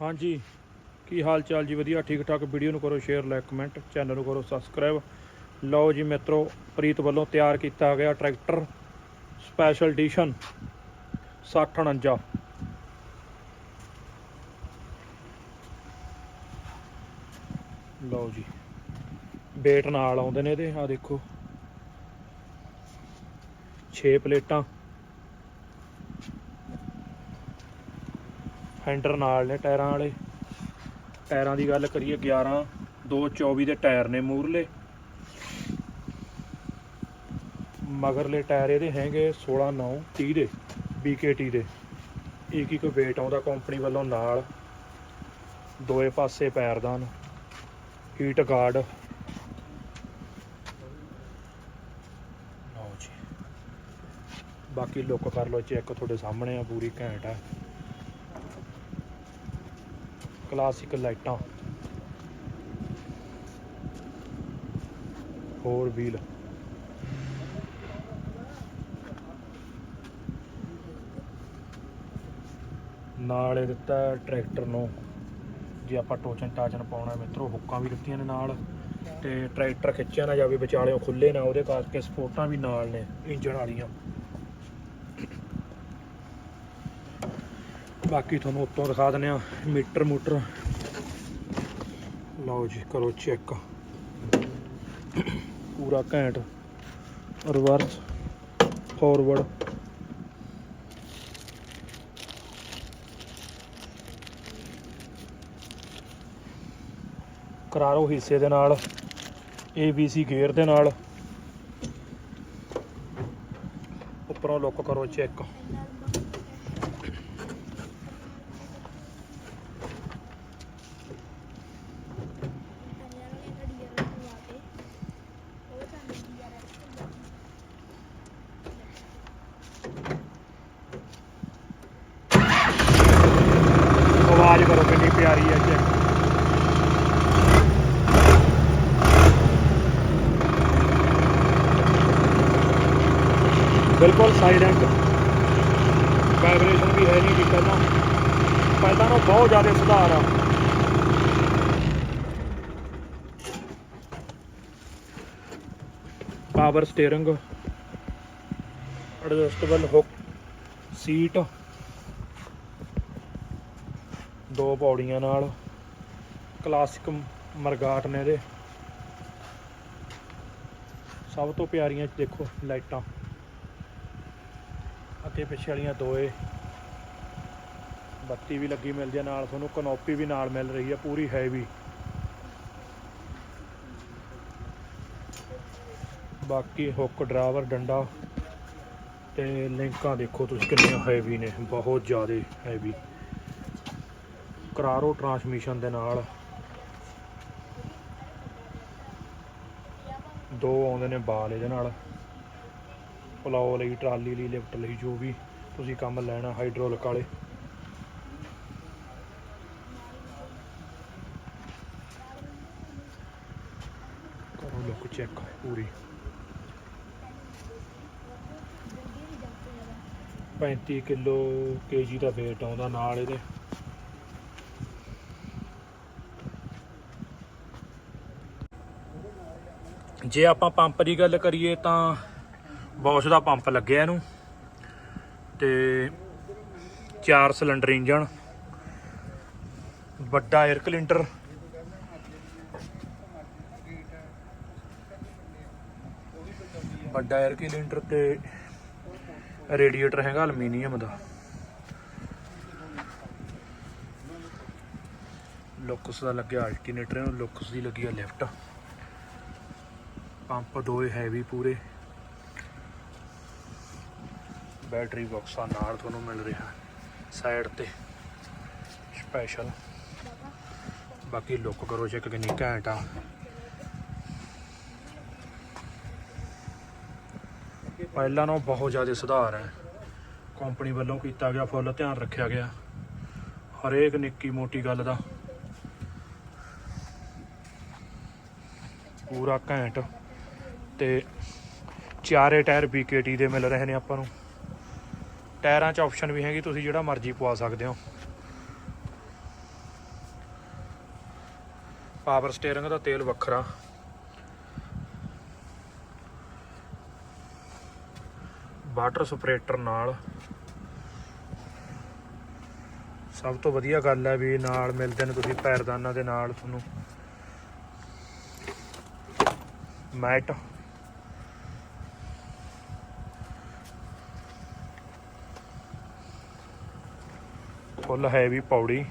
ਹਾਂਜੀ। ਕੀ ਹਾਲ ਚਾਲ ਜੀ? ਵਧੀਆ ਠੀਕ ਠਾਕ ਵੀਡੀਓ ਨੂੰ ਕਰੋ ਸ਼ੇਅਰ, ਲਾਈਕ, ਕਮੈਂਟ। ਚੈਨਲ ਨੂੰ ਕਰੋ ਸਬਸਕ੍ਰਾਈਬ। ਲਓ ਜੀ ਮਿੱਤਰੋ, ਪ੍ਰੀਤ ਵੱਲੋਂ ਤਿਆਰ ਕੀਤਾ ਗਿਆ ਟਰੈਕਟਰ ਸਪੈਸ਼ਲ ਐਡੀਸ਼ਨ 6049 ਲਓ ਜੀ ਵੇਟ ਨਾਲ ਆਉਂਦੇ ਨੇ ਇਹਦੇ। ਆ ਦੇਖੋ 6 ਪਲੇਟਾਂ। ਫੈਂਡਰ ਨਾਲ ਨੇ ਟਾਇਰਾਂ ਵਾਲੇ। ਟਾਇਰਾਂ ਦੀ ਗੱਲ ਕਰੀਏ 11 224 ਦੇ ਟਾਇਰ ਨੇ ਮੂਰਲੇ ਮਗਰਲੇ ਟਾਇਰ ਇਹਦੇ ਹੈਗੇ 16 9 30 ਦੇ BKT ਦੇ। ਇੱਕ ਇੱਕ ਵੇਟ ਆਉਂਦਾ ਕੰਪਨੀ ਵੱਲੋਂ ਨਾਲ? ਦੋਏ ਪਾਸੇ ਪੈਰਦਾਨ ਹੀਟ ਗਾਰਡ ਜੀ। ਬਾਕੀ ਲੁੱਕ ਕਰ ਲਓ ਚੈੱਕ ਤੁਹਾਡੇ ਸਾਹਮਣੇ ਆ, ਪੂਰੀ ਘੈਂਟ ਆ। ਕਲਾਸਿਕ ਲਾਈਟਾਂ ਹੋਰ ਵੀਲ ਨਾਲ ਇਹ ਦਿੱਤਾ ਟਰੈਕਟਰ ਨੂੰ। ਜੇ ਆਪਾਂ ਟੋਚਨ ਟਾਚਨ ਪਾਉਣਾ ਮਿੱਤਰੋ, ਹੁੱਕਾਂ ਵੀ ਦਿੱਤੀਆਂ ਨੇ ਨਾਲ। ਤੇ ਟਰੈਕਟਰ ਖਿੱਚਿਆ ਨਾ ਜਾਵੇ, ਵਿਚਾਲਿਓ ਖੁੱਲੇ ਨਾ, ਉਹਦੇ ਕਰਕੇ ਸਪੋਰਟਾਂ ਵੀ ਨਾਲ ਨੇ, ਇੰਜਣ ਵਾਲੀਆਂ। ਬਾਕੀ ਤੁਹਾਨੂੰ ਉੱਤੋਂ ਦਿਖਾ ਦਿੰਦੇ ਆ ਮੀਟਰ ਮੂਟਰ। ਲਓ ਜੀ, ਕਰੋ ਚੈੱਕ। ਪੂਰਾ ਘੈਂਟ ਰਿਵਰਸ ਫਾਰਵਰਡ। ਕਰਾਰੋ ਹਿੱਸੇ ਦੇ ਨਾਲ ABC ਗੇਅਰ ਦੇ ਨਾਲ। ਉੱਪਰੋਂ ਲੁੱਕ ਕਰੋ ਚੈੱਕ ਆਵਾਜ਼ ਕਰੋ ਕਿੰਨੀ ਪਿਆਰੀ ਹੈ ਚੈੱਕ ਬਿਲਕੁਲ ਸਾਇਲੈਂਟ ਵਾਈਬ੍ਰੇਸ਼ਨ ਵੀ ਹੈ ਨਹੀਂ ਜੀ ਪਹਿਲਾਂ। ਪਹਿਲਾਂ ਨਾਲੋਂ ਬਹੁਤ ਜ਼ਿਆਦਾ ਸੁਧਾਰ ਆ। Power steering adjustable hook seat ਦੋ ਪੌੜੀਆਂ ਨਾਲ ਕਲਾਸਿਕ ਮਰਗਾਟ ਨੇ ਇਹਦੇ। ਸਭ ਤੋਂ ਪਿਆਰੀਆਂ ਦੇਖੋ ਲਾਈਟਾਂ। ਅੱਗੇ ਪਿੱਛੇ ਵਾਲੀਆਂ ਦੋਏ। ਬੱਤੀ ਵੀ ਲੱਗੀ ਮਿਲਦੀ ਹੈ ਨਾਲ, ਤੁਹਾਨੂੰ ਕਨੋਪੀ ਵੀ ਨਾਲ ਮਿਲ ਰਹੀ ਹੈ ਪੂਰੀ ਹੈਵੀ ਬਾਕੀ ਹੁੱਕ, ਡਰਾਵਰ, ਡੰਡਾ ਤੇ ਲਿੰਕਾਂ ਦੇਖੋ ਤੁਸੀਂ ਕਿੰਨੀਆਂ ਹੈਵੀ ਨੇ, ਬਹੁਤ ਜ਼ਿਆਦਾ ਹੈਵੀ ਕਰਾਰੋ ਟਰਾਂਸਮਿਸ਼ਨ ਦੇ ਨਾਲ। ਦੋ ਆਉਂਦੇ ਨੇ ਬਾਲ ਇਹਦੇ ਨਾਲ। ਪਲਾਓ ਲਈ, ਟਰਾਲੀ ਲਈ, ਲਿਫਟ ਲਈ, ਜੋ ਵੀ ਤੁਸੀਂ ਕੰਮ ਲੈਣਾ, ਹਾਈਡ੍ਰੋਲਿਕ ਵਾਲੇ। ਕਰੋ ਲੁੱਕ ਚੈੱਕ ਪੂਰੀ। 35 ਕਿਲੋ ਕੇਜੀ ਦਾ weight ਆਉਂਦਾ ਨਾਲ ਇਹਦੇ। ਜੇ ਆਪਾਂ ਪੰਪ ਦੀ ਗੱਲ ਕਰੀਏ ਤਾਂ ਬੌਸ਼ ਦਾ ਪੰਪ ਲੱਗਿਆ ਇਹਨੂੰ ਤੇ ਚਾਰ ਸਿਲੰਡਰ ਇੰਜਣ, ਵੱਡਾ 에ਅਰ ਕਲਿੰਟਰ ਵੱਡਾ 에ਅਰ ਕਲਿੰਟਰ ਤੇ ਰੇਡੀਏਟਰ ਹੈਗਾ ਅਲਮੀਨੀਅਮ ਦਾ। ਲੁਕਸ ਦਾ ਲੱਗਿਆ ਅਲਟਰਨੇਟਰ ਨੂੰ ਲੁਕਸ ਦੀ ਲੱਗੀ ਆ ਲਿਫਟ ਪੰਪ ਦੋਏ ਹੈਵੀ ਪੂਰੇ। ਬੈਟਰੀ ਬਾਕਸਾਂ ਨਾਲ ਤੁਹਾਨੂੰ ਮਿਲ ਰਿਹਾ ਸਾਈਡ ਤੇ। ਸਪੈਸ਼ਲ ਬਾਕੀ ਲੁੱਕ ਕਰੋ ਚੈੱਕ ਕਿੰਨੀ ਘੈਂਟ ਆ। ਪਹਿਲਾਂ ਨਾਲੋਂ ਬਹੁਤ ਜ਼ਿਆਦਾ ਸੁਧਾਰ ਹੈ। ਕੰਪਨੀ ਵੱਲੋਂ ਕੀਤਾ ਗਿਆ ਫੁੱਲ ਧਿਆਨ ਰੱਖਿਆ ਗਿਆ। ਹਰੇਕ ਨਿੱਕੀ ਮੋਟੀ ਗੱਲ ਦਾ। ਪੂਰਾ ਘੈਂਟ। ਤੇ ਚਾਰੇ ਟਾਇਰ BKT ਦੇ ਮਿਲ ਰਹੇ ਨੇ ਆਪਾਂ ਨੂੰ। ਟਾਇਰਾਂ 'ਚ ਆਪਸ਼ਨ ਵੀ ਹੈਗੀ, ਤੁਸੀਂ ਜਿਹੜਾ ਮਰਜ਼ੀ ਪਵਾ ਸਕਦੇ ਹੋ। ਪਾਵਰ ਸਟੀਅਰਿੰਗ ਦਾ ਤੇਲ ਵੱਖਰਾ। ਵਾਟਰ ਸਪਰੇਟਰ ਨਾਲ। ਸਭ ਤੋਂ ਵਧੀਆ ਗੱਲ ਹੈ ਵੀ ਨਾਲ ਮਿਲਦੇ ਨੇ ਤੁਸੀਂ ਪੈਰਦਾਨਾਂ ਦੇ ਨਾਲ ਤੁਹਾਨੂੰ। ਮੈਟ ਫੁੱਲ ਹੈਵੀ ਪੌੜੀ।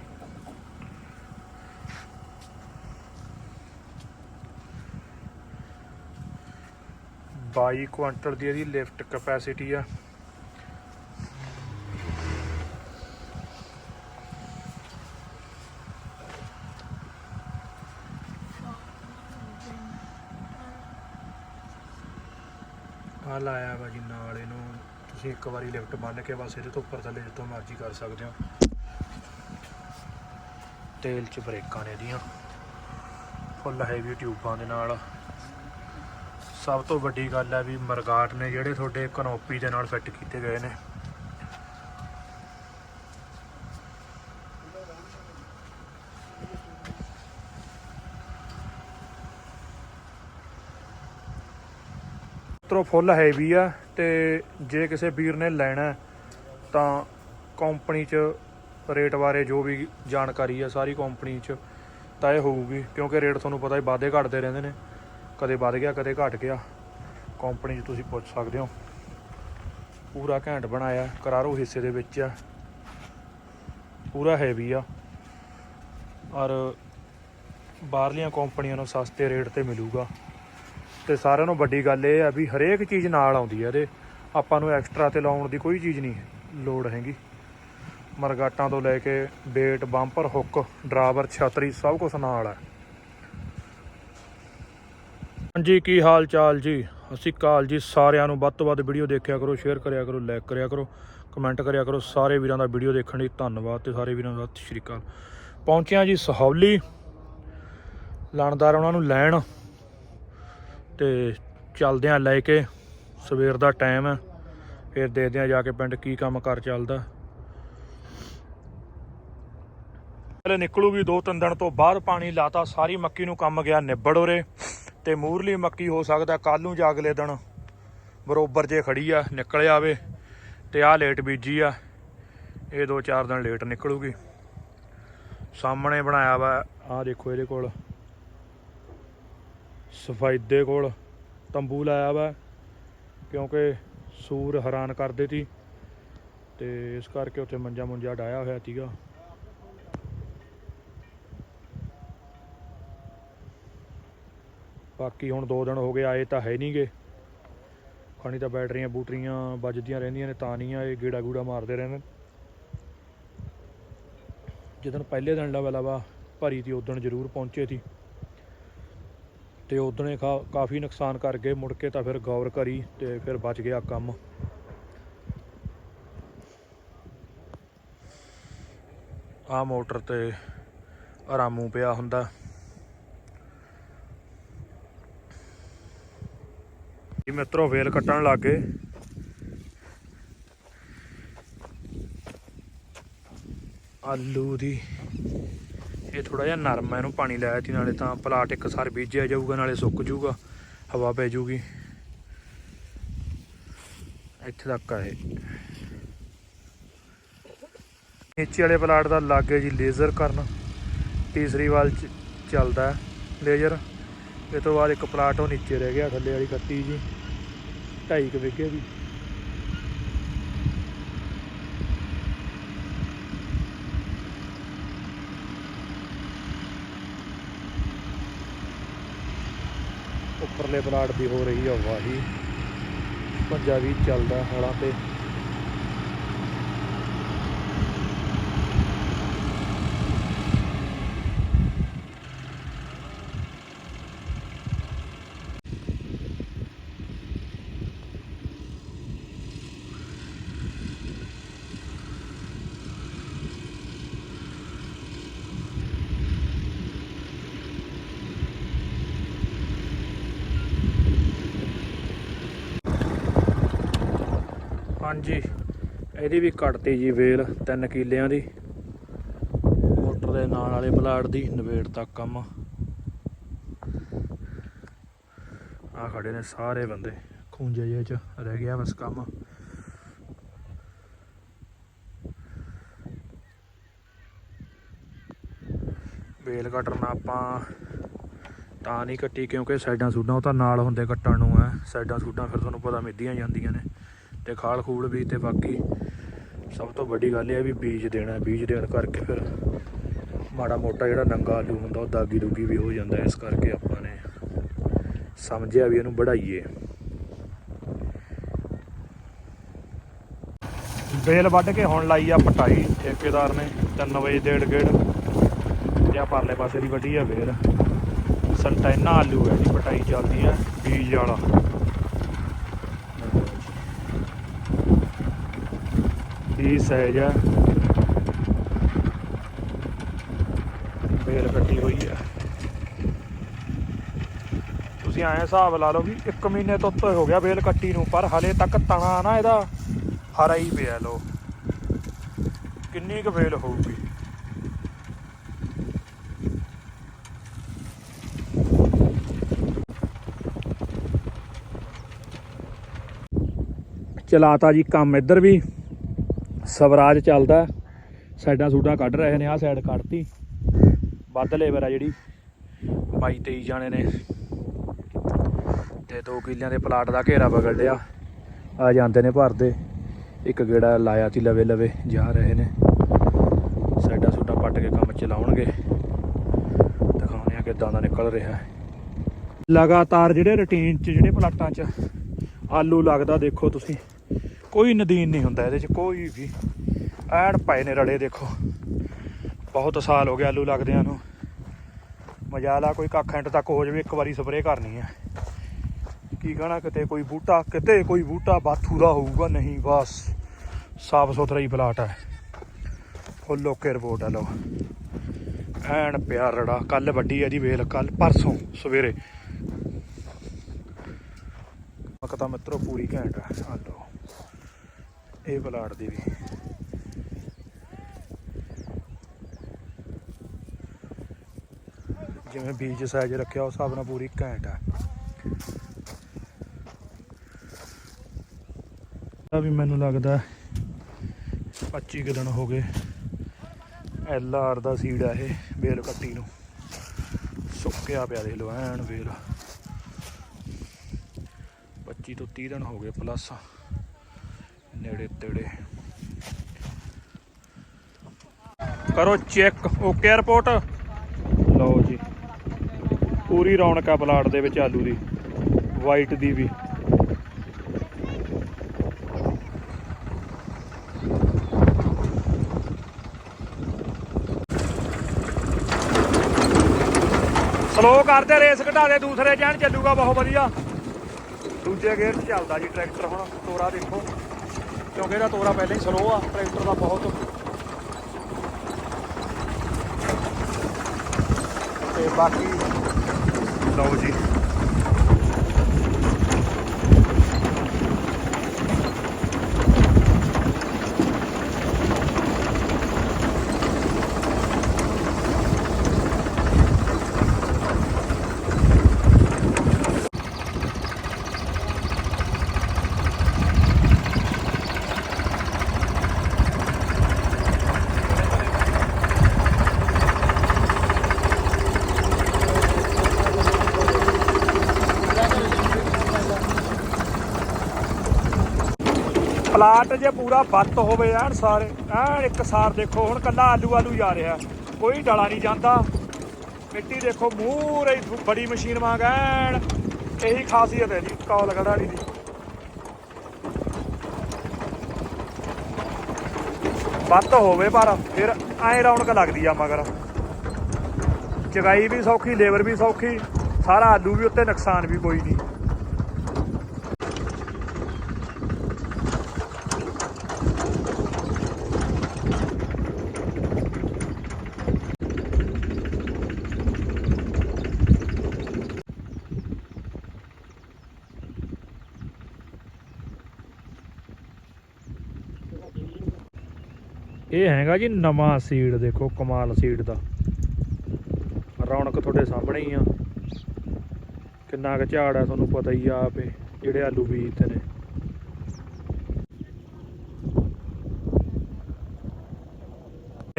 ਬਾਈ ਕੁਆਂਟਲ ਦੀ ਇਹਦੀ ਲਿਫਟ ਕਪੈਸਿਟੀ ਆ। ਆ ਲਾਇਆ ਵਾ ਜੀ ਨਾਲ ਇਹਨੂੰ। ਤੁਸੀਂ ਇੱਕ ਵਾਰੀ ਲਿਫਟ ਬੰਨ ਕੇ ਬਸ ਇਹਦੇ ਤੋਂ ਉੱਪਰ ਥੱਲੇ ਜਿੱਥੋਂ ਮਰਜ਼ੀ ਕਰ ਸਕਦੇ ਹੋ। ਤੇਲ ਚ ਬ੍ਰੇਕਾਂ ਨੇ ਇਹਦੀਆਂ। ਫੁੱਲ ਹੈਵੀ ਟਿਊਬਾਂ ਦੇ ਨਾਲ। ਸਭ ਤੋਂ ਵੱਡੀ ਗੱਲ ਹੈ ਵੀ ਮਰਗਾਟ ਨੇ ਜਿਹੜੇ ਤੁਹਾਡੇ ਕਨੋਪੀ ਦੇ ਨਾਲ ਫਿੱਟ ਕੀਤੇ ਗਏ ਨੇ। ਤਰੋ ਫੁੱਲ ਹੈਵੀ ਆ ਤੇ ਜੇ ਕਿਸੇ ਵੀਰ ਨੇ ਲੈਣਾ ਤਾਂ ਕੰਪਨੀ 'ਚ ਰੇਟ ਬਾਰੇ ਜੋ ਵੀ ਜਾਣਕਾਰੀ ਆ ਸਾਰੀ ਕੰਪਨੀ 'ਚ, ਤਾਂ ਇਹ ਹੋਊਗੀ, ਕਿਉਂਕਿ ਰੇਟ ਤੁਹਾਨੂੰ ਪਤਾ ਹੀ ਵਾਧੇ ਘਟਦੇ ਰਹਿੰਦੇ ਨੇ। ਕਦੇ ਵੱਧ ਗਿਆ, ਕਦੇ ਘਟ ਗਿਆ। ਕੰਪਨੀ 'ਚ ਤੁਸੀਂ ਪੁੱਛ ਸਕਦੇ ਹੋ। ਪੂਰਾ ਘੈਂਟ ਬਣਾਇਆ, ਕਰਾਰੋ ਹਿੱਸੇ ਦੇ ਵਿੱਚ ਆ। ਪੂਰਾ ਹੈਵੀ ਆ। ਔਰ ਬਾਹਰਲੀਆਂ ਕੰਪਨੀਆਂ ਨੂੰ ਸਸਤੇ ਰੇਟ ਤੇ ਮਿਲੂਗਾ। ਤੇ ਸਾਰਿਆਂ ਨੂੰ ਵੱਡੀ ਗੱਲ ਇਹ ਆ ਵੀ ਹਰੇਕ ਚੀਜ਼ ਨਾਲ ਆਉਂਦੀ ਆ ਇਹਦੇ। ਆਪਾਂ ਨੂੰ ਐਕਸਟਰਾ ਤੇ ਲਾਉਣ ਦੀ ਕੋਈ ਚੀਜ਼ ਨਹੀਂ ਲੋੜ ਹੈਗੀ। ਮਰਗਾਟਾਂ ਤੋਂ ਲੈ ਕੇ ਬੇਟ ਬੰਪਰ, ਹੁੱਕ, ਡਰਾਈਵਰ, ਛਤਰੀ, ਸਭ ਕੁਝ ਨਾਲ ਹੈ। ਹਾਂਜੀ, ਕੀ ਹਾਲ ਚਾਲ ਜੀ? ਅਸੀਂ ਕਾਲ ਜੀ ਸਾਰਿਆਂ ਨੂੰ ਵੱਧ ਤੋਂ ਵੱਧ ਵੀਡੀਓ ਦੇਖਿਆ ਕਰੋ ਸ਼ੇਅਰ ਕਰਿਆ ਕਰੋ ਲਾਈਕ ਕਰਿਆ ਕਰੋ ਕਮੈਂਟ ਕਰਿਆ ਕਰੋ। ਸਾਰੇ ਵੀਰਾਂ ਦਾ ਵੀਡੀਓ ਦੇਖਣ ਲਈ ਧੰਨਵਾਦ ਤੇ ਸਾਰੇ ਵੀਰਾਂ ਦਾ ਸਤਿ ਸ਼੍ਰੀ ਅਕਾਲ। ਪਹੁੰਚਿਆ ਜੀ ਸਹੌਲੀ ਲਾਣਦਾਰ ਉਹਨਾਂ ਨੂੰ ਲੈਣ ਤੇ ਚੱਲਦੇ ਆ ਲੈ ਕੇ। ਸਵੇਰ ਦਾ ਟਾਈਮ ਹੈ। ਫਿਰ ਦੇਖਦੇ ਆ ਜਾ ਕੇ ਪਿੰਡ ਕੀ ਕੰਮ ਕਰ ਚੱਲਦਾ। ਹਲੇ ਨਿਕਲੂਗੀ ਦੋ ਤਿੰਨ ਦਿਨ ਤੋਂ ਬਾਅਦ ਪਾਣੀ ਲਾਤਾ, ਸਾਰੀ ਮੱਕੀ ਨੂੰ ਕੰਮ ਗਿਆ ਨਿਬੜ ਉਰੇ। ਤੇ ਮੂਰਲੀ ਮੱਕੀ ਹੋ ਸਕਦਾ ਕੱਲ ਨੂੰ ਜਾਂ ਅਗਲੇ ਦਿਨ ਬਰੋਬਰ ਜੇ ਖੜੀ ਆ, ਨਿਕਲ ਆਵੇ। ਤੇ ਆਹ ਲੇਟ ਬੀਜੀ ਆ, ਇਹ ਦੋ ਚਾਰ ਦਿਨ ਲੇਟ ਨਿਕਲੂਗੀ। ਸਾਹਮਣੇ ਬਣਾਇਆ ਵਾ, ਆਹ ਦੇਖੋ ਇਹਦੇ ਕੋਲ। ਸਫੈਦੇ ਕੋਲ ਤੰਬੂ ਲਾਇਆ ਵਾ, ਕਿਉਂਕਿ ਸੂਰ ਹੈਰਾਨ ਕਰਦੇ ਸੀ ਤੇ ਇਸ ਕਰਕੇ ਉੱਥੇ ਮੰਜਾ ਮੁੰਜਾ ਡਾਇਆ ਹੋਇਆ ਸੀਗਾ। ਬਾਕੀ ਹੁਣ 2 ਦਿਨ ਹੋ ਗਏ, ਆਏ ਤਾਂ ਹੈ ਨਹੀਂਗੇ ਖਾਣੀ ਤਾਂ ਬੈਟਰੀਆਂ, ਬੂਟਰੀਆਂ ਵੱਜਦੀਆਂ ਰਹਿੰਦੀਆਂ ਨੇ, ਤਾਂ ਨਹੀਂ ਆ ਇਹ ਗੇੜਾ ਗੂੜਾ ਮਾਰਦੇ ਰਹਿੰਦੇ ਜਦੋਂ ਪਹਿਲੇ ਦਿਨ ਲਵਾ ਲਵਾ ਭਰੀ ਤੀ, ਉਦੋਂ ਜ਼ਰੂਰ ਪਹੁੰਚੇ ਸੀ ਤੇ ਉਦੋਂ ਕਾਫੀ ਨੁਕਸਾਨ ਕਰ ਗਏ, ਮੁੜ ਕੇ ਤਾਂ ਫਿਰ ਗੌਰ ਕਰੀ ਤੇ ਫਿਰ ਬਚ ਗਿਆ ਕੰਮ। ਆ ਮੋਟਰ ਤੇ ਆਰਾਮੂ ਪਿਆ ਹੁੰਦਾ। ਮਿੱਤਰੋ ਵੇਲ ਕੱਟਣ ਲੱਗ ਗਏ। ਆਲੂ ਦੀ। ਇਹ ਥੋੜਾ ਜਿਹਾ ਨਰਮ ਹੈ ਇਹਨੂੰ ਪਾਣੀ ਲਾਇਆ ਤੀ ਨਾਲੇ ਤਾਂ ਪਲਾਟ ਇੱਕ ਸਾਰ ਬੀਜਿਆ ਜਾਊਗਾ, ਨਾਲੇ ਸੁੱਕ ਜਾਊਗਾ, ਹਵਾ ਪੈ ਜਾਊਗੀ। ਇੱਥੇ ਤੱਕ ਆ ਇਹ। ਨੀਚੇ ਵਾਲੇ ਪਲਾਟ ਦਾ ਲਾਗੇ ਜੀ ਲੇਜ਼ਰ ਕਰਨ। ਤੀਸਰੀ ਵਾਲ ਚ ਚੱਲਦਾ ਲੇਜ਼ਰ। ਇਹ ਤੋਂ ਬਾਅਦ ਇੱਕ ਪਲਾਟ ਉਹ ਨੀਚੇ ਰਹਿ ਗਿਆ, ਥੱਲੇ ਵਾਲੀ ਕੱਟੀ ਜੀ। ਢਾਈ ਕੁ ਵਿਗੇ ਦੀ ਉੱਪਰਲੇ ਪਲਾਟ ਦੀ ਹੋ ਰਹੀ ਆ ਵਾਹੀ। ਪੰਜਾ ਵੀ ਚੱਲਦਾ ਹਾਲਾਂ ਤੇ। ਹਾਂਜੀ, ਇਹਦੀ ਵੀ ਕੱਟਤੀ ਜੀ ਵੇਲ 3 ਕਿੱਲਿਆਂ ਦੀ। ਮੋਟਰ ਦੇ ਨਾਲ ਵਾਲੇ ਪਲਾਟ ਦੀ ਨਵੇੜ ਤੱਕ ਕੰਮ। ਆ ਖੜੇ ਨੇ ਸਾਰੇ ਬੰਦੇ, ਖੂੰਜੇ ਜਿਹੇ ਚ ਰਹਿ ਗਿਆ ਬਸ ਕੰਮ। ਵੇਲ ਕੱਟਣਾ ਆਪਾਂ ਤਾਂ ਨਹੀਂ ਕੱਟੀ ਕਿਉਂਕਿ ਸਾਈਡਾਂ ਸੂਡਾਂ ਉਹ ਤਾਂ ਨਾਲ ਹੁੰਦੇ ਕੱਟਣ ਨੂੰ ਐ, ਸਾਈਡਾਂ ਸੂਡਾਂ ਫਿਰ ਤੁਹਾਨੂੰ ਪਤਾ ਮਿੱਧੀਆਂ ਜਾਂਦੀਆਂ ਨੇ। ਤੇ ਖਾਲ ਖੂਲ ਵੀ ਤੇ ਬਾਕੀ ਸਭ ਤੋਂ ਵੱਡੀ ਗੱਲ ਇਹ ਹੈ ਵੀ ਬੀਜ ਦੇਣਾ, ਬੀਜ ਦੇਣ ਕਰਕੇ ਫਿਰ ਮਾੜਾ ਮੋਟਾ ਜਿਹੜਾ ਨੰਗਾ ਆਲੂ ਹੁੰਦਾ, ਉਹ ਦਾਗੀ ਦੁਗੀ ਵੀ ਹੋ ਜਾਂਦਾ, ਇਸ ਕਰਕੇ ਆਪਾਂ ਨੇ ਸਮਝਿਆ ਵੀ ਇਹਨੂੰ ਵਧਾਈਏ ਬੇਲ ਵੱਢ ਕੇ ਹੁਣ ਲਾਈ ਆ ਪਟਾਈ, ਠੇਕੇਦਾਰ ਨੇ 3 ਵਜੇ ਡੇਢ ਗੇੜ ਜਾਂ ਪਰਲੇ ਪਾਸੇ ਦੀ ਵੱਢੀ ਆ ਫੇਰ ਸੰਟੈਨਾ ਆਲੂ ਹੈ ਜੀ ਪਟਾਈ ਚੱਲਦੀ ਆ, ਬੀਜ ਵਾਲਾ। ਬੀਜ ਸਹਿਜ ਆ। ਬੇਲ ਕੱਟੀ ਹੋਈ ਆ। ਤੁਸੀਂ ਐਂ ਹਿਸਾਬ ਲਾ ਲਓ ਵੀ 1 ਮਹੀਨੇ ਤੋਂ ਉੱਤੇ ਹੋ ਗਿਆ ਬੇਲ ਕੱਟੀ ਨੂੰ, ਪਰ ਹਲੇ ਤੱਕ ਤਣਾ ਨਾ ਇਹਦਾ। ਹਰਾ ਹੀ ਪਿਆ ਲੋ ਕਿੰਨੀ ਕੁ ਬੇਲ ਹੋਊਗੀ? ਚਲਾਤਾ ਜੀ ਕੰਮ ਇੱਧਰ ਵੀ। ਸਵਰਾਜ ਚੱਲਦਾ ਸਾਈਡਾਂ ਸੂਡਾਂ ਕੱਢ ਰਹੇ ਨੇ, ਆਹ ਸਾਈਡ ਕੱਢਤੀ। ਵੱਧ ਲੇਬਰ ਆ ਜਿਹੜੀ। 22 23 ਜਾਣੇ ਨੇ। ਤੇ 2 ਕਿੱਲਿਆਂ ਦੇ ਪਲਾਟ ਦਾ ਘੇਰਾ ਵਗੜਿਆ ਆ ਜਾਂਦੇ ਨੇ ਭਰਦੇ ਇੱਕ ਗੇੜਾ ਲਾਇਆ ਸੀ, ਲਵੇ ਲਵੇ ਜਾ ਰਹੇ ਨੇ। ਸਾਈਡਾਂ ਸੂਡਾਂ ਪੱਟ ਕੇ ਕੰਮ ਚਲਾਉਣਗੇ। ਦਿਖਾਉਂਦੇ ਆ ਕਿਦਾਂ ਦਾ ਨਿਕਲ ਰਿਹਾ ਹੈ। ਲਗਾਤਾਰ ਜਿਹੜੇ ਰੂਟੀਨ 'ਚ, ਜਿਹੜੇ ਪਲਾਟਾਂ 'ਚ ਆਲੂ ਲੱਗਦਾ, ਦੇਖੋ ਤੁਸੀਂ। ਕੋਈ ਨਦੀਨ ਨਹੀਂ ਹੁੰਦਾ ਇਹਦੇ 'ਚ, ਕੋਈ ਵੀ। ਐਨ ਪਏ ਨੇ ਰੜੇ ਦੇਖੋ। ਬਹੁਤ ਸਾਲ ਹੋ ਗਏ ਆਲੂ ਲੱਗਦਿਆਂ ਨੂੰ। ਮਜਾਲਾ ਕੋਈ ਕੱਖ ਐਂਡ ਤੱਕ ਹੋ ਜਾਵੇ, ਇੱਕ ਵਾਰੀ ਸਪਰੇਅ ਕਰਨੀ ਹੈ। ਕੀ ਕਹਣਾ, ਕਿਤੇ ਕੋਈ ਬੂਟਾ, ਕਿਤੇ ਕੋਈ ਬੂਟਾ ਬਾਥੂ ਦਾ ਹੋਊਗਾ, ਨਹੀਂ ਬਸ। ਸਾਫ਼ ਸੁਥਰਾ ਹੀ ਪਲਾਟ ਹੈ। ਫੁੱਲ ਓਕੇ ਰਿਪੋਰਟ ਹੈ ਲੋ ਐਨ ਪਿਆ ਰੜਾ, ਕੱਲ ਵੱਡੀ ਹੈ ਜੀ ਵੇਲ ਕੱਲ ਪਰਸੋਂ ਸਵੇਰੇ। ਮਕਤਾ ਮਿੱਤਰੋ ਪੂਰੀ ਘੈਂਟ ਹੈ ਆ ਲੋ ਇਹ ਪਲਾਟ ਦੀ ਵੀ। ਜਿਵੇਂ ਬੀਜ ਸਾਈਜ਼ ਰੱਖਿਆ ਉਸ ਹਿਸਾਬ ਨਾਲ ਪੂਰੀ ਘੈਂਟ ਹੈ ਆ ਵੀ ਮੈਨੂੰ ਲੱਗਦਾ 25 ਕੁ ਦਿਨ ਹੋ ਗਏ ਐਲ ਆਰ ਦਾ ਸੀਡ ਆ ਇਹ, ਵੇਲ ਕੱਟੀ ਨੂੰ। ਸੁੱਕਿਆ ਪਿਆ ਦੇਖ ਲਓ, ਐਨ ਵੇਲ। 25 ਤੋਂ 30 ਦਿਨ ਹੋ ਗਏ ਪਲੱਸ ਨੇੜੇ ਤੇੜੇ। ਕਰੋ ਚੈੱਕ, ਓਕੇ ਰਿਪੋਰਟ? ਲਓ ਜੀ। ਪੂਰੀ ਰੌਣਕ ਆ ਪਲਾਟ ਦੇ ਵਿੱਚ ਆਲੂ ਦੀ ਵਾਈਟ ਦੀ ਵੀ। ਸਲੋ ਕਰਦੇ ਰੇਸ ਘਟਾ ਦੇ, ਦੂਸਰੇ ਚੈਨ ਚੱਲੂਗਾ, ਬਹੁਤ ਵਧੀਆ। ਦੂਜੇ ਗੇਅਰ 'ਚ ਚੱਲਦਾ ਜੀ ਟਰੈਕਟਰ ਹੁਣ, ਤੋਰਾ ਦੇਖੋ। ਕਿਉਂਕਿ ਇਹਦਾ ਤੋਰਾ ਪਹਿਲਾਂ ਹੀ ਸਲੋ ਆ ਟਰੈਕਟਰ ਦਾ ਬਹੁਤ। ਤੇ ਬਾਕੀ ਲਓ ਜੀ। ਪਲਾਟ ਜੇ ਪੂਰਾ ਬੱਤ ਹੋਵੇ ਐਨ ਸਾਰੇ, ਐਨ ਇੱਕ ਸਾਰ ਦੇਖੋ, ਹੁਣ ਕੱਲਾ ਆਲੂ ਆਲੂ ਜਾ ਰਿਹਾ। ਕੋਈ ਡਲਾ ਨਹੀਂ ਜਾਂਦਾ। ਮਿੱਟੀ ਦੇਖੋ ਮੂਰੇ ਬੜੀ ਮਸ਼ੀਨ ਵਾਂਗ ਐਨ। ਇਹੀ ਖਾਸੀਅਤ ਹੈ ਜੀ, ਕੌਲ ਗੜਾੜੀ ਦੀ। ਬੱਤ ਹੋਵੇ ਪਰ ਫਿਰ ਐਂ ਰੌਣਕ ਲੱਗਦੀ ਆ ਮਗਰ। ਚਗਾਈ ਵੀ ਸੌਖੀ, ਲੇਬਰ ਵੀ ਸੌਖੀ, ਸਾਰਾ ਆਲੂ ਵੀ ਉੱਤੇ ਨੁਕਸਾਨ ਵੀ ਕੋਈ ਨਹੀਂ। ਇਹ ਹੈਗਾ ਜੀ ਨਵਾਂ ਸੀਡ ਦੇਖੋ ਕਮਾਲ ਸੀਡ ਦਾ। ਰੌਣਕ ਤੁਹਾਡੇ ਸਾਹਮਣੇ ਹੀ ਆ। ਕਿੰਨਾ ਕੁ ਝਾੜ ਆ ਤੁਹਾਨੂੰ ਪਤਾ ਹੀ ਆ ਆਪੇ ਜਿਹੜੇ ਆਲੂ ਬੀਜਦੇ ਨੇ।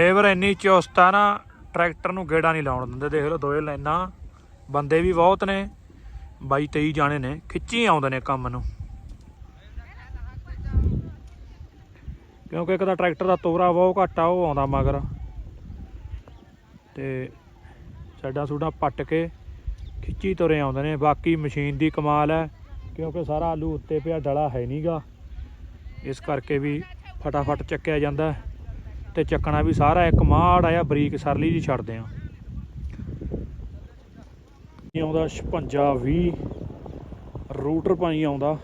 ਲੇਬਰ ਇੰਨੀ ਚੁਸਤਾ ਨਾ, ਟਰੈਕਟਰ ਨੂੰ ਗੇੜਾ ਨਹੀਂ ਲਾਉਣ ਦਿੰਦੇ, ਦੇਖ ਲਓ ਦੋਏ ਲਾਈਨਾਂ। ਬੰਦੇ ਵੀ ਬਹੁਤ ਨੇ 22 23 ਜਾਣੇ ਨੇ, ਖਿੱਚੀ ਆਉਂਦੇ ਨੇ ਕੰਮ ਨੂੰ। ਕਿਉਂਕਿ ਇੱਕ ਤਾਂ ਟਰੈਕਟਰ ਦਾ ਤੋਰਾ ਬਹੁਤ ਘੱਟ ਆ, ਉਹ ਆਉਂਦਾ ਮਗਰ। ਤੇ ਸਾਡਾ ਸੂਡਾ ਪੱਟ ਕੇ ਖਿੱਚੀ ਤੁਰੇ ਆਉਂਦੇ ਨੇ। ਬਾਕੀ ਮਸ਼ੀਨ ਦੀ ਕਮਾਲ ਹੈ, ਕਿਉਂਕਿ ਸਾਰਾ ਆਲੂ ਉੱਤੇ ਪਿਆ, ਡਲਾ ਹੈ ਨਹੀਂਗਾ ਇਸ ਕਰਕੇ ਵੀ ਫਟਾਫਟ ਚੱਕਿਆ ਜਾਂਦਾ ਹੈ। ਤੇ ਚੱਕਣਾ ਵੀ ਸਾਰਾ ਇੱਕ ਮਾੜ ਆ ਬਰੀਕ ਸਰਲੀ ਜੀ ਛੱਡਦੇ ਆ। ਆਉਂਦਾ 56 20 ਰੂਟਰ ਪਾਣੀ ਆਉਂਦਾ।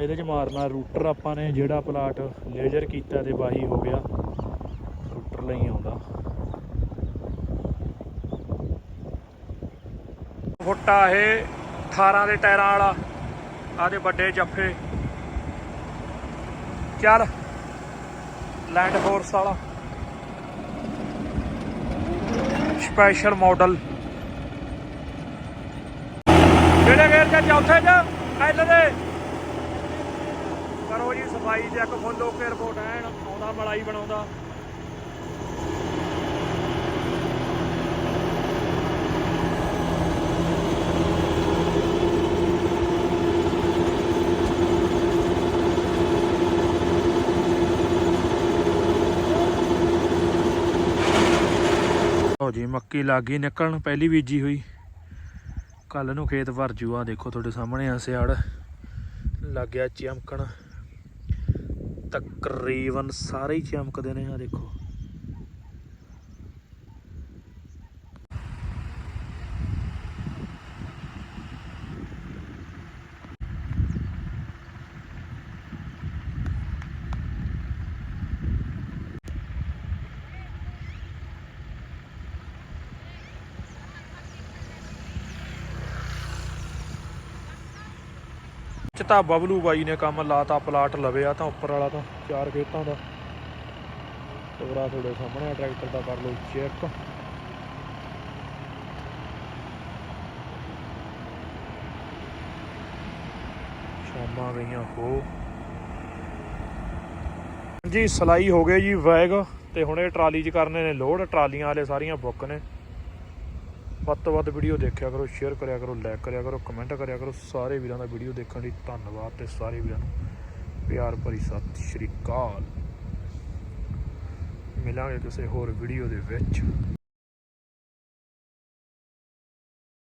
ਇਹਦੇ ਚ ਮਾਰਨਾ, ਰੂਟਰ ਆਪਾਂ ਨੇ ਜਿਹੜਾ ਪਲਾਟ ਲੇਜ਼ਰ ਕੀਤਾ ਤੇ ਵਾਹੀ ਹੋ ਗਿਆ। ਰੂਟਰ ਲਈ ਆਉਂਦਾ। ਫੁੱਟਾ ਇਹ 18 ਦੇ ਟਾਇਰਾਂ ਵਾਲਾ। ਆਦੇ ਵੱਡੇ ਜੱਫੇ। ਚੱਲ। ਲੈਂਡ ਫੋਰਸ ਵਾਲਾ। ਸਪੈਸ਼ਲ ਮਾਡਲ ਕਿਹੜੇ ਗੇਰ ਚ ਚੌਥੇ ਚ, ਐਲ ਦੇ। ਕਰੋ ਜੀ, ਸਫ਼ਾਈ ਤੇ ਫੁੱਲ ਓਕੇ ਰਿਪੋਰਟ ਐਨ, ਆਉਂਦਾ, ਮਲਾਈ ਬਣਾਉਂਦਾ। ਹੋ ਜੀ, ਮੱਕੀ ਲੱਗ ਗਈ ਨਿਕਲਣ, ਪਹਿਲੀ ਬੀਜੀ ਹੋਈ। ਕੱਲ ਨੂੰ ਖੇਤ ਭਰ ਜੂ। ਆ ਦੇਖੋ ਤੁਹਾਡੇ ਸਾਹਮਣੇ ਆ ਸਿਆੜ। ਲੱਗ ਗਿਆ ਚਮਕਣ। ਤਕਰੀਬਨ ਸਾਰੇ ਹੀ ਚਮਕਦੇ ਨੇ ਆ ਦੇਖੋ। ਤਾਂ ਬਬਲੂ ਬਾਈ ਨੇ ਕੰਮ ਲਾਤਾ, ਪਲਾਟ ਲਵੇ ਤਾਂ ਉੱਪਰ ਵਾਲਾ ਤਾਂ ਚਾਰ ਖੇਤਾਂ ਦਾ। ਤੋਰਾ ਤੁਹਾਡੇ ਸਾਹਮਣੇ ਟਰੈਕਟਰ ਦਾ ਕਰ ਲਓ ਚੈੱਕ। ਸ਼ਾਮਾਂ ਗਈਆਂ ਹੋ ਜੀ ਸਲਾਈ ਹੋ ਗਏ ਜੀ, ਵੈਗ। ਤੇ ਹੁਣ ਇਹ ਟਰਾਲੀ 'ਚ ਕਰਨੇ ਨੇ ਲੋਡ, ਟਰਾਲੀਆਂ ਵਾਲੇ ਸਾਰੀਆਂ ਬੁੱਕ ਨੇ। ਵੱਧ ਤੋਂ ਵੱਧ ਵੀਡੀਓ ਦੇਖਿਆ ਕਰੋ ਸ਼ੇਅਰ ਕਰਿਆ ਕਰੋ ਲਾਈਕ ਕਰਿਆ ਕਰੋ ਕਮੈਂਟ ਕਰਿਆ ਕਰੋ। ਸਾਰੇ ਵੀਰਾਂ ਦਾ ਵੀਡੀਓ ਦੇਖਣ ਲਈ ਧੰਨਵਾਦ ਤੇ ਸਾਰੇ ਵੀਰਾਂ ਨੂੰ ਪਿਆਰ ਭਰੀ ਸਤਿ ਸ਼੍ਰੀ ਅਕਾਲ। ਮਿਲਾਂਗੇ ਕਿਸੇ ਹੋਰ ਵੀਡੀਓ ਦੇ ਵਿੱਚ।